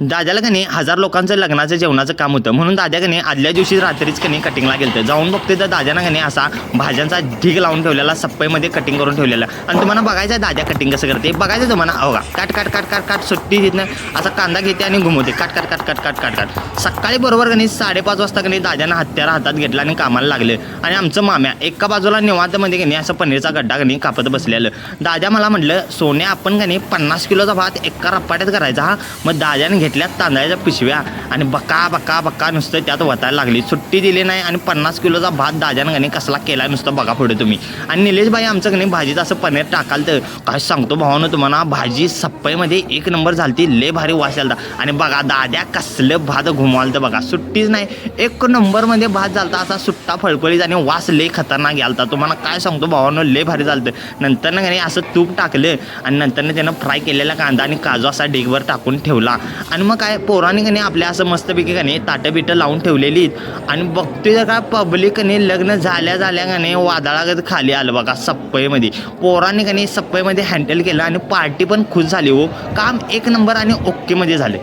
दादाला कने हजार लोकांचं लग्नाचं जेवणाचं काम होतं. म्हणून दादा कने आदल्या दिवशी रात्रीच कने कटिंगला गेलं जाऊन बघते तर दादानं कने असा भाज्यांचा ढीग लावून ठेवलेला सप्पईमध्ये कटिंग करून ठेवलेला. आणि तुम्हाला बघायचं आहे दादा कटिंग कसं करते बघायचं तुम्हाला हो का काट काट काट काट काट सुट्टी घेत असा कांदा घेते आणि घुमवते. काट काट काट काट काट काट काट. सकाळी बरोबर कने साडेपाच वाजता कने दादानं हत्यारा हातात घेतला आणि कामाला लागले. आणि आमचं माम्या एका बाजूला निवांतमध्ये कने असं पनीरचा गड्डा कने कापत बसलेलं. दादा मला म्हटलं सोन्या आपण कने पन्नास किलोचा भात एका रप्पाट्यात करायचा हा? मग दादाने घेतल्या तांदळाच्या पिशव्या आणि बका बका बका नुसतं त्यात वतायला लागली. सुट्टी दिली नाही आणि पन्नास किलोचा भात दादानं कने कसला केला नुसतं बघा पुढे तुम्ही. आणि निलेशबाई आमचं कणी भाजीचं असं पनीर टाकाल तर काय सांगतो भावानं तुम्हाला भाजी सप्पईमध्ये एक नंबर झालती लय भारी वास आलता. आणि बघा दाद्या कसलं भात घुमवाल बघा. सुट्टीच नाही एक नंबरमध्ये भात झालता असा सुट्टा फळफळीत आणि वास लय खतरनाक घ्यालता तुम्हाला काय सांगतो भावानं लय भारी झालतं. नंतर ना असं तूप टाकलं आणि नंतर त्यानं फ्राय केलेला कांदा आणि काजू असा डेगवर टाकून ठेवला. आणि आणि मग काय पोराने कने आपल्या असं मस्तपैकी कने ताटं बिटं लावून ठेवलेली आणि बघतोय तर काय पब्लिकने लग्न झाल्या झाल्या कने वादळागत खाली आलं बघा सप्पईमध्ये. पोराने कने सप्पईमध्ये हँडल केलं आणि पार्टी पण खुश झाली हो. काम एक नंबर आणि ओकेमध्ये झाले.